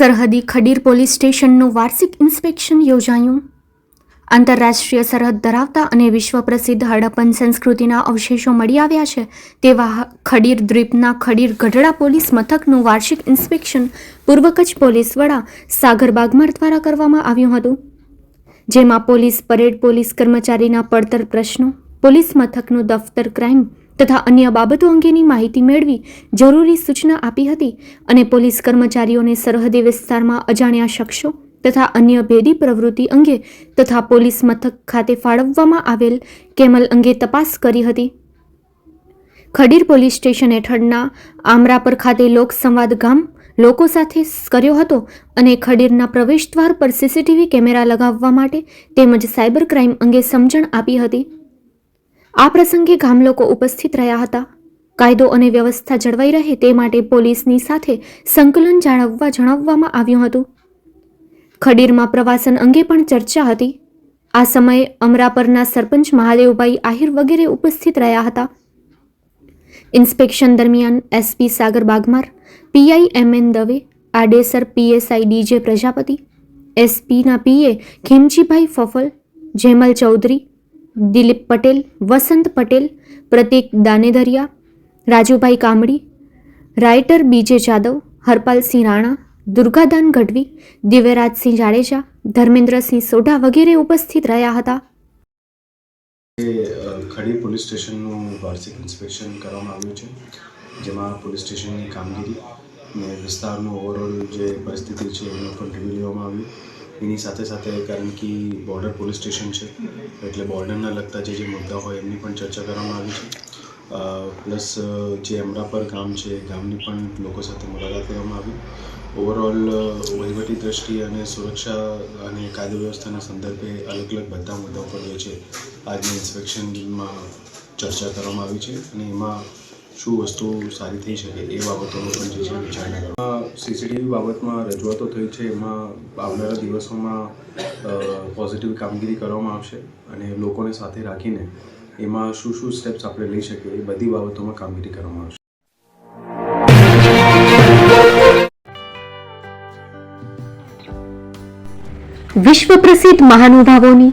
સરહદી ખડીર પોલીસ સ્ટેશનનું વાર્ષિક ઇન્સ્પેક્શન યોજાયું. આંતરરાષ્ટ્રીય સરહદ ધરાવતા અને વિશ્વ પ્રસિદ્ધ હડપ્પન સંસ્કૃતિના અવશેષો મળી આવ્યા છે, તેવા ખડીર દ્વીપના ખડીર ગઢડા પોલીસ મથકનું વાર્ષિક ઇન્સ્પેક્શન પૂર્વ કચ્છ પોલીસ વડા સાગર બાગમાર દ્વારા કરવામાં આવ્યું હતું. જેમાં પોલીસ પરેડ પોલીસ કર્મચારીના પડતર પ્રશ્નો, પોલીસ મથકનું દફતર ક્રાઇમ તથા અન્ય બાબતો અંગેની માહિતી મેળવી જરૂરી સૂચના આપી હતી અને પોલીસ કર્મચારીઓને સરહદી વિસ્તારમાં અજાણ્યા શખ્સો તથા અન્ય ભેદી પ્રવૃત્તિ અંગે તથા પોલીસ મથક ખાતે ફાળવવામાં આવેલ કેમલ અંગે તપાસ કરી હતી. ખડીર પોલીસ સ્ટેશન હેઠળના આમરાપર ખાતે લોકસંવાદ ગામ લોકો સાથે કર્યો હતો અને ખડીરના પ્રવેશદ્વાર પર સીસીટીવી કેમેરા લગાવવા માટે તેમજ સાયબર ક્રાઇમ અંગે સમજણ આપી હતી. આ પ્રસંગે ગામ લોકો ઉપસ્થિત રહ્યા હતા. કાયદો અને વ્યવસ્થા જળવાઈ રહે તે માટે પોલીસની સાથે સંકલન જાળવવા જણાવવામાં આવ્યું હતું. ખડીરમાં પ્રવાસન અંગે પણ ચર્ચા હતી. આ સમયે અમરાપરના સરપંચ મહાદેવભાઈ આહિર વગેરે ઉપસ્થિત રહ્યા હતા. ઇન્સ્પેક્શન દરમિયાન SP Sagar Bagmar, PI M N Dave, Adesar PSI D J Prajapati, એસપીના PA Khimjibhai Phaphal, Jemal Chaudhary Dilip Patel, Vasant Patel, Pratik Danedariya, Rajubhai Kamdi, writer બીજે જાદવ, હરપાલસિંહ રાણા, દુર્ગાદાન ગઢવી, દિવ્યરાજસિંહ જાડેજા, ધર્મેન્દ્રસિંહ સોઢા વગેરે ઉપસ્થિત રહ્યા હતા. ખડી પોલીસ સ્ટેશનનું વાર્ષિક ઇન્સ્પેક્શન કરવામાં આવ્યું છે, જેમાં પોલીસ સ્ટેશનની કામગીરી ને વિસ્તારનું ઓવરઓલ જે પરિસ્થિતિ છે એનું પણ રિવ્યુ લેવામાં આવ્યું. એની સાથે સાથે કારણ કે બોર્ડર પોલીસ સ્ટેશન છે, એટલે બોર્ડરના લગતા જે જે મુદ્દા હોય એમની પણ ચર્ચા કરવામાં આવી છે. પ્લસ જે અમરાપર ગામ છે ગામની પણ લોકો સાથે મુલાકાત કરવામાં આવી. ઓવરઓલ વહીવટી દ્રષ્ટિએ અને સુરક્ષા અને કાયદો વ્યવસ્થાના સંદર્ભે અલગ અલગ બધા મુદ્દાઓ પર જે છે, આજની ઇન્સ્પેક્શનમાં ચર્ચા કરવામાં આવી છે અને એમાં શું વસ્તુ સારી થઈ શકે એ બાબતોનો પણ જે છે વિચારણા સીસીટીવી બાબતમાં રજૂઆતો થઈ છે, એમાં આવનારા દિવસોમાં પોઝિટિવ કામગીરી કરવામાં આવશે અને લોકોને સાથે રાખીને એમાં શું શું સ્ટેપ્સ આપણે લઈ શકીએ એ બધી બાબતોમાં કામગીરી કરવામાં આવશે. વિશ્વ પ્રસિદ્ધ મહાનુભાવોની